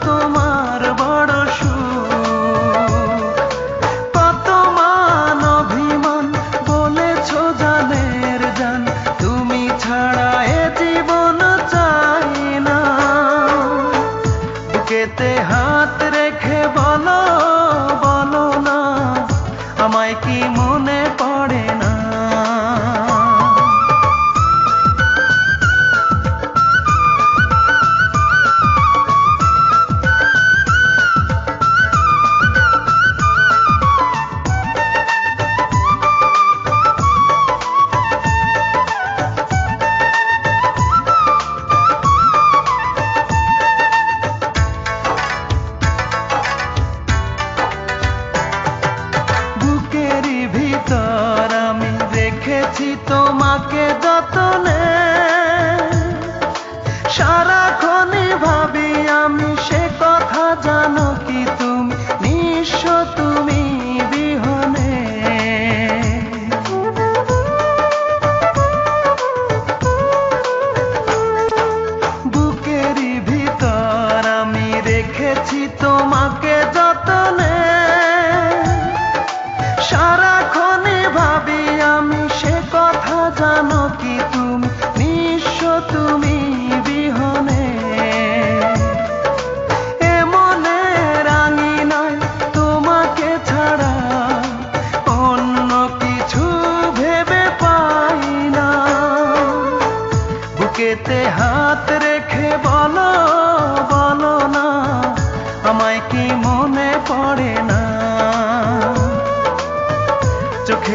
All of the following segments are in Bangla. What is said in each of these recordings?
তোমার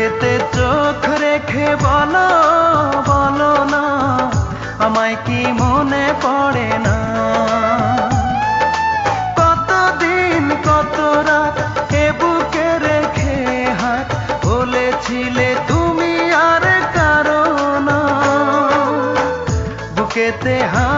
চোখেতে চোখ রেখে বলো বলো না, আমায় কি মনে পড়ে না? কতদিন, কত বুকে রেখে হাত বলেছিলে তুমি বুকেতে হাত